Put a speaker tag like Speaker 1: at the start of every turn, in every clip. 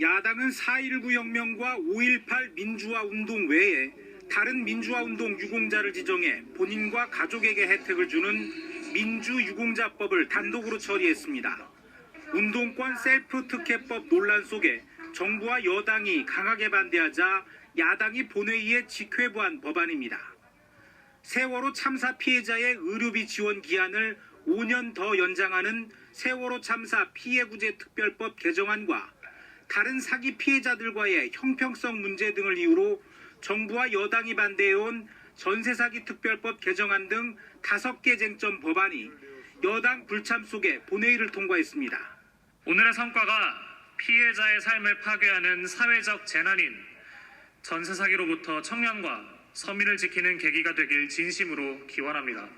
Speaker 1: 야당은 4.19 혁명과 5.18 민주화 운동 외에 다른 민주화 운동 유공자를 지정해 본인과 가족에게 혜택을 주는 민주유공자법을 단독으로 처리했습니다. 운동권 셀프 특혜법 논란 속에 정부와 여당이 강하게 반대하자 야당이 본회의에 직회부한 법안입니다. 세월호 참사 피해자의 의료비 지원 기한을 5년 더 연장하는 세월호 참사 피해구제 특별법 개정안과 다른 사기 피해자들과의 형평성 문제 등을 이유로 정부와 여당이 반대해온 전세사기 특별법 개정안 등 다섯 개 쟁점 법안이 여당 불참 속에 본회의를 통과했습니다.
Speaker 2: 오늘의 성과가 피해자의 삶을 파괴하는 사회적 재난인 전세 사기로부터 청년과 서민을 지키는 계기가 되길 진심으로 기원합니다.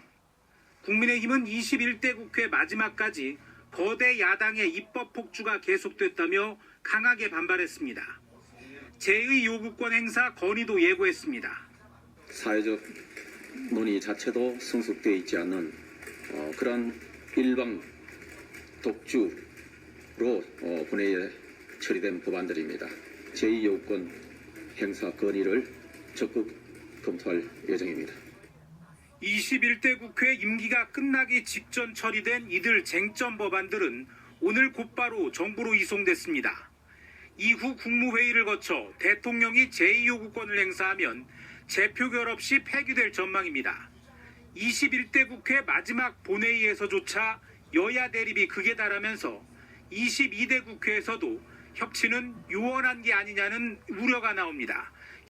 Speaker 1: 국민의힘은 21대 국회 마지막까지 거대 야당의 입법 폭주가 계속됐다며 강하게 반발했습니다. 제의 요구권 행사 건의도 예고했습니다.
Speaker 3: 사회적 논의 자체도 성숙되어 있지 않는 어, 그런 일방 독주로 어, 본회의에 처리된 법안들입니다. 제2요건 행사 건의를 적극 검토할 예정입니다.
Speaker 1: 21대 국회 임기가 끝나기 직전 처리된 이들 쟁점 법안들은 오늘 곧바로 정부로 이송됐습니다. 이후 국무회의를 거쳐 대통령이 제2요구권을 행사하면 재표결 없이 폐기될 전망입니다. 21대 국회 마지막 본회의에서조차 여야 대립이 극에 달하면서 22대 국회에서도 협치는 요원한 게 아니냐는 우려가 나옵니다.